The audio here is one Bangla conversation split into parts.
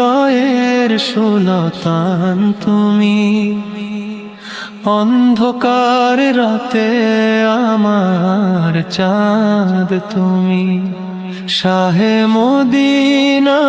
হৃদয়ের সুলতান তুমি। অন্ধকার রাতে আমার চাঁদ তুমি। শাহে মদিনা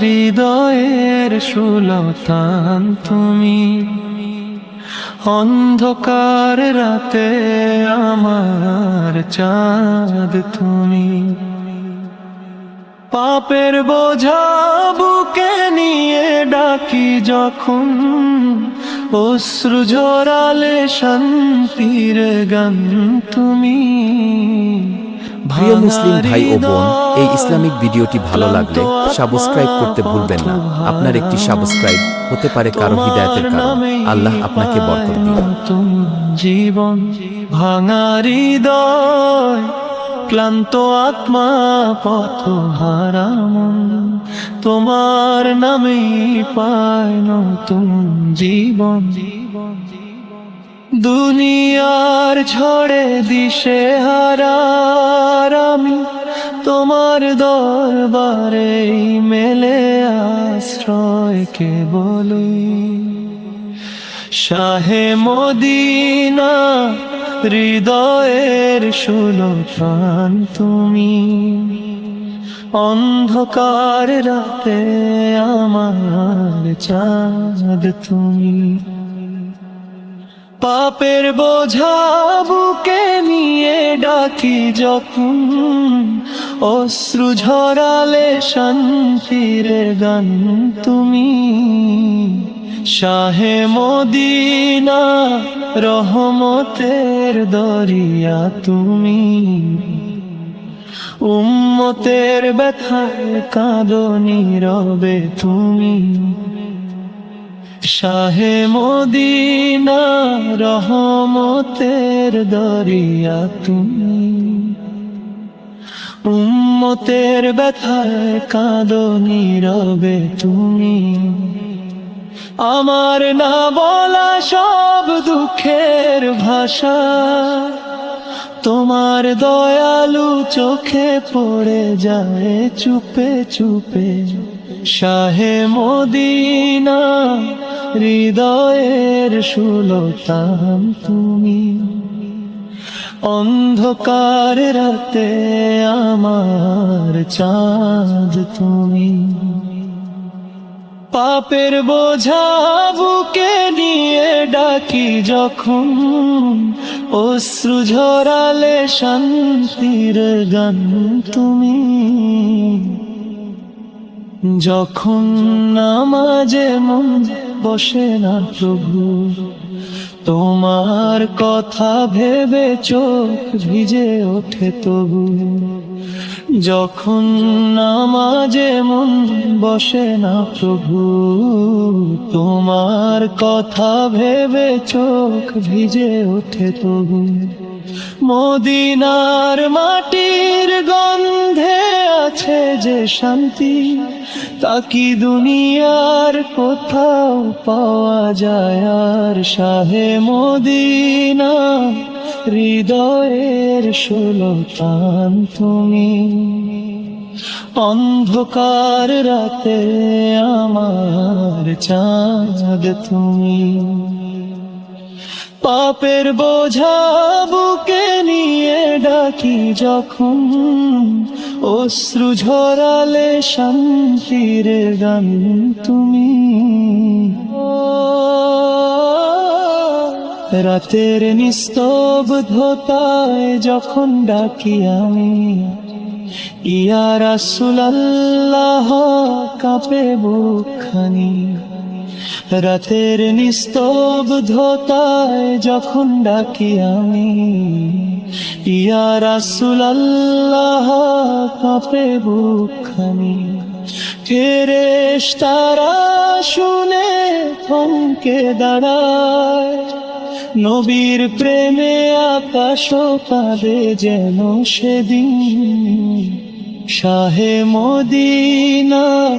হৃদয়ের সুলতান তুমি। অন্ধকার রাতে আমার চাঁদ তুমি। পাপের বোঝা বুকে নিয়ে ডাকি যখন। অশ্রু ঝরালে শান্তির গান তুমি। প্রিয় মুসলিম ভাই ও বোন এই ইসলামিক ভিডিওটি ভালো লাগলে সাবস্ক্রাইব করতে ভুলবেন না। আপনার একটি সাবস্ক্রাইব হতে পারে কারও হৃদায়তের কারণ। আল্লাহ আপনাকে বরকত দিন। জীবন ভাঙা হৃদয়। ক্লান্ত আত্মা পথ হারামন তোমার নামেই পায় নতুন জীবন। জীবন দুনিয়ার ঝড়ে দিশে হারার আমি তোমার দরবারে মেলে আশ্রয় কে বলি শাহে মদিনা হৃদয়ের সুলতান তুমি। অন্ধকার রাতে আমার চাঁদ তুমি। পাপের বোঝা বুকে নিয়ে ডাকি যখন অশ্রু ঝরালে শান্তির গান তুমি। শাহে মদিনা রহমতের দরিয়া তুমি। উম্মতের ব্যথায় কাঁদো নীরবে তুমি। শাহে মদিনা রহমতের দরিয়া তুমি। উম্মতের ব্যথায় কাঁদো নীরবে তুমি। আমার না বলা সব দুঃখের ভাষা। তোমার দয়ালু চোখে পড়ে যায় চুপে চুপে। শাহে মদিনা, হৃদয়ের সুলতান তুমি। অন্ধকার রাতে আমার চাঁদ তুমি। পাপের বোঝা বুকে নিয়ে ডাকি যখন। অশ্রু ঝরালে শান্তির গান তুমি। যখন নামাজে মন বসে না প্রভু, তোমার কথা ভেবে চোখ ভিজে ওঠে তবু। যখন নামাজে মন বসে না প্রভু, তোমার কথা ভেবে চোখ ভিজে ওঠে তবু। মদিনার মাটির গন্ধে আছে যে শান্তি, তা কি দুনিয়ার কোথাও পাওয়া যায় আর শাহে মদিনা? হৃদয়ের সুলতান তুমি। অন্ধকার রাতে আমার চাঁদ তুমি। পাপের বোঝা বুকে নিয়ে ডাকি যখন অশ্রু ঝরালে শান্তির গান তুমি। রাতের নিস্তব্ধতায় যখন ডাকি আমি, ইয়া রাসুলাল্লাহ, কাঁপে বুকখানি রাতের নিস্তব্ধতায় যখন ডাকি আমি, ইয়া রাসুলাল্লাহ, কাঁপে বুকখানি ফেরেশ তারা শুনে থমকে দাঁড়ায় নবীর প্রেমে আকাশ কাঁদে যেন সেদিন শাহে মদিনা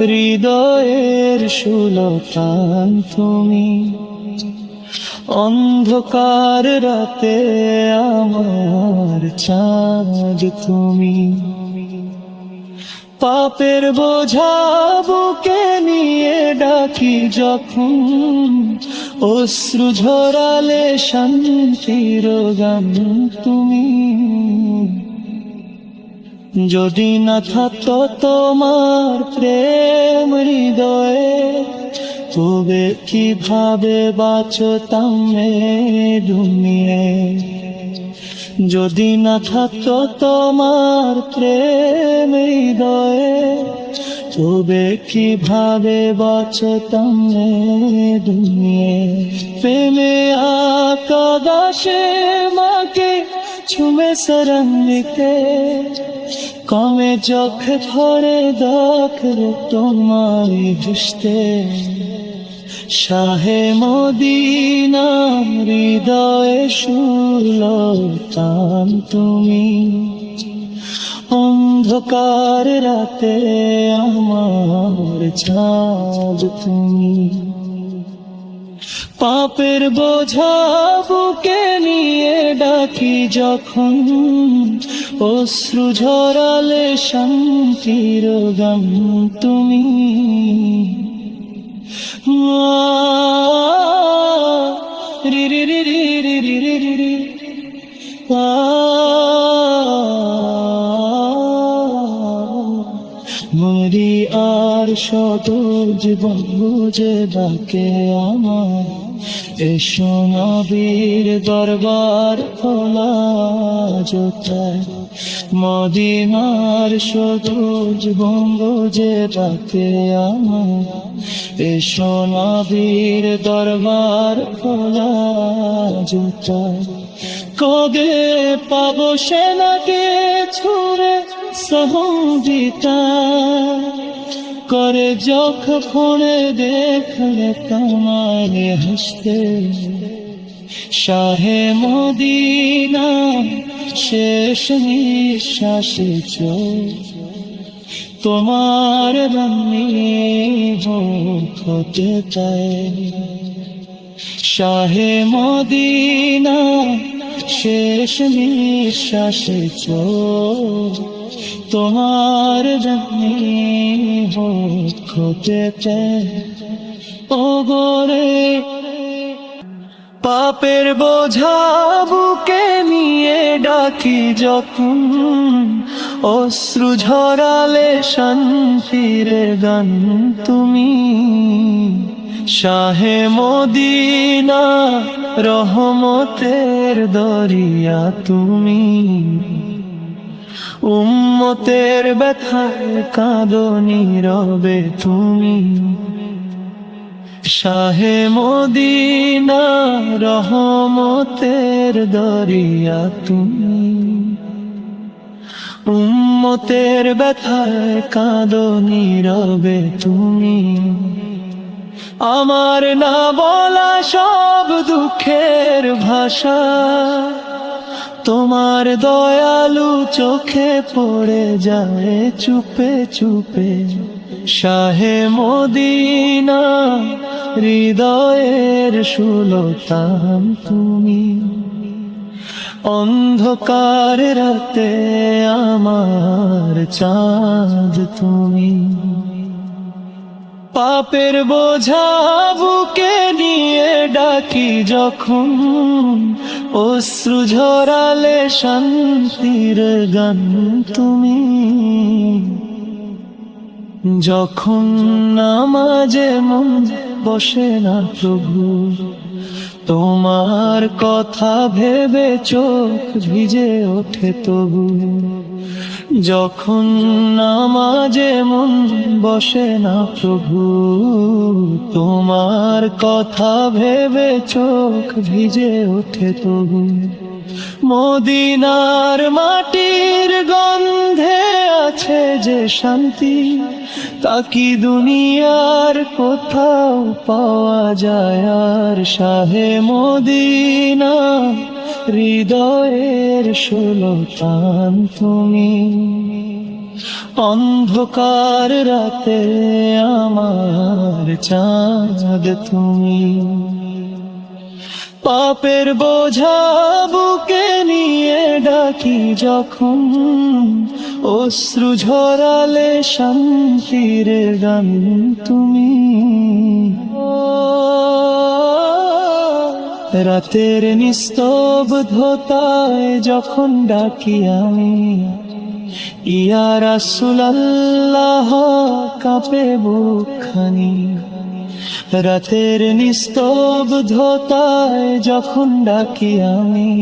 হৃদয়ের সুলতান তুমি। অন্ধকার রাতে আমার চাঁদ তুমি। পাপের বোঝা বুকে নিয়ে ডাকি যখন অশ্রু ঝরালে শান্তির গান তুমি। যদি না থাকতো তোমার প্রেম হৃদয়ে, তবে কীভাবে বাঁচতাম এ দুনিয়ায়? যদি না থাকতো তোমার প্রেম হৃদয়ে তবে কীভাবে বাঁচতাম এ দুনিয়ায়? প্রেমে আকাশে মাকে ছুমে সরঙ্গিতে কমে চোখ ভরে দেখর তোমার দৃষ্টে শাহে মদিনা হৃদয়ে সুলতান তুমি। অন্ধকার রাতে আমার চাঁদ তুমি পাপের বোঝা বুকে নিয়ে ডাকি যখন অশ্রু ঝরালে শান্তির গান তুমি রি রি রি রি রি রি রি রি রি মরি আর শত জীবন বুঝে ডাকে আমার এসো দরবার খোলা মদিনার সবুজ বঙ্গজে ডাকে আমার এসো দরবার খোলা জোতায়। কবে পাবো সেনাকে ছুড়ে সহজিতা করে যখ যখন দেখলে তোমায় হাসতে। শাহে মদিনা, শেষ নিঃশ্বাসে তোমার রান্নি হতে চায় শাহে মদিনা শেষ নিঃশ্বাসে চোখ। তোমার জানি হতে ও গোরে পাপের বোঝা বুকে নিয়ে ডাকি যখন। অশ্রু ঝরালে শান্তির গান তুমি। শাহে মদিনা রহমতের দরিয়া তুমি। উম্মতের ব্যথায় কাঁদো নীরবে তুমি। শাহে মদিনা রহমতের দরিয়া তুমি। উম্মতের ব্যথায় কাঁদো নীরবে তুমি। আমার না বলা সব দুঃখের ভাষা। তোমার দয়ালু চোখে পড়ে যায় চুপে চুপে। শাহে মদিনা, হৃদয়ের সুলতান তুমি। অন্ধকার রাতে আমার চাঁদ তুমি। পাপের বোঝা বুকে নিয়ে ডাকি যখন। অশ্রু ঝরালে শান্তির গান তুমি। যখন নামাজে মন বসে না প্রভু, তোমার কথা ভেবে চোখ ভিজে ওঠে তবু। যখন নামাজে মন বসে না প্রভু, তোমার কথা ভেবে চোখ ভিজে ওঠে তবু। মদিনার মাটির গন্ধে আছে যে শান্তি, তা কি দুনিয়ার কোথাও পাওয়া যায়? আর শাহে মদিনা হৃদয়ের সুলতান তুমি। অন্ধকার রাতে আমার চাঁদ তুমি। পাপের বোঝা বুকে নিয়ে ডাকি যখন অশ্রু ঝরালে শান্তির গান তুমি। রাতের নিস্তব্ধতায় যখন ডাকি আমি, ইয়া রাসূলুল্লাহ, কাঁপে বুকখানি। রাতের নিস্তব্ধতায় যখন ডাকি আমি,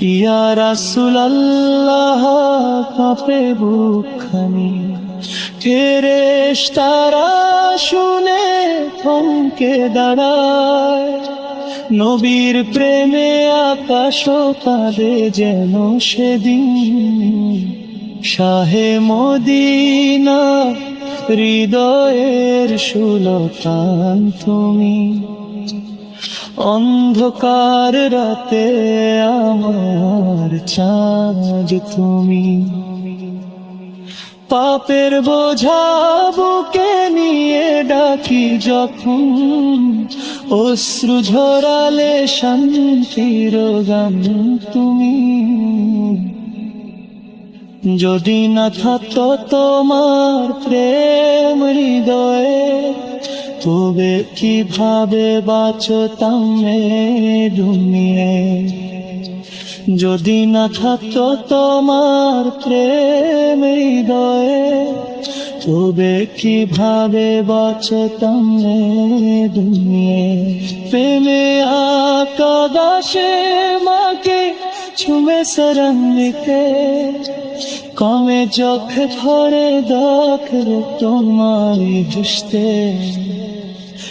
ইয়া রাসূলুল্লাহ, কাঁপে বুকখানি। ফেরেশ তারা শুনে থমকে দাঁড়ায়। নবীর প্রেমে আকাশ কাঁদে যেন সেদিন। শাহে মদিনা, হৃদয়ের সুলতান তুমি। অন্ধকার রাতে আমার চাঁদ তুমি। পাপের বোঝা বুকে নিয়ে ডাকি যখন অশ্রু ঝরালে শান্তির গান তুমি। যদি না থাকতো তোমার প্রেম হৃদয়ে, তবে কীভাবে বাঁচতাম দুনিয়ায়? যদি না থাকতো তোমার প্রেম হৃদয়ে, তবে কীভাবে বাঁচতাম এ দুনিয়ায়? প্রেমে আকাশে মাকে ছুমে সরঙ্গিতে কমে চোখ ভরে দেখলে তোমার দুষ্টে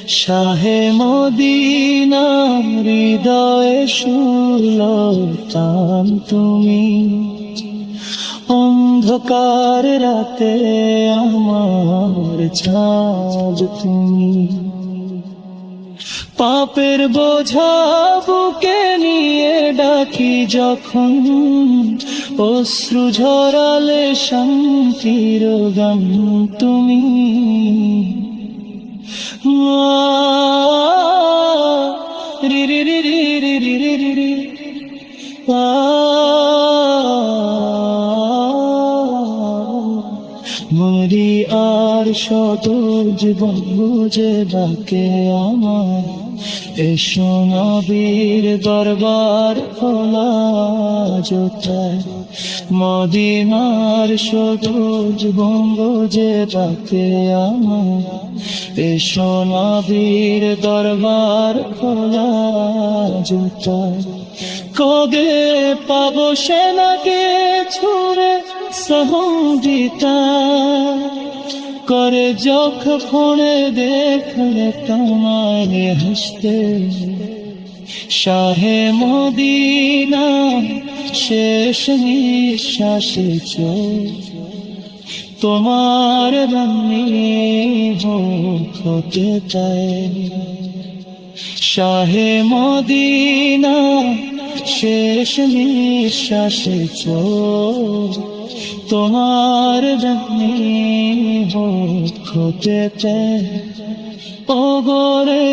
শাহে মদিনা, হৃদয়ে সুলতান তুমি। অন্ধকার রাতে আমার ছাদ তুমি। পাপের বোঝা বুকে নিয়ে ডাকি যখন, অশ্রু ঝরালে শান্তির গান তুমি। রি রি রি রি রি রি রি রি রি মরি আর শত জীবন বুঝে ডাকে আমার এসো নবীর দরবার খোলা জোতায় মদিনার সবুজ বঙ্গজে ডাকে আমার। এসো নবীর দরবার খোলা জোতায় কবে পাব সেনাকে ছুড়ে সহজিতা করে যখ ফোনে দেখলে তোমার হাসতে। শাহে মদিনা, শেষ নিঃশ্বাসে তোমার রান্নি হতে চায় শাহে মদিনা, শেষ নিঃশ্বাসে তোমার রান্নি হতে চায় ও গোরে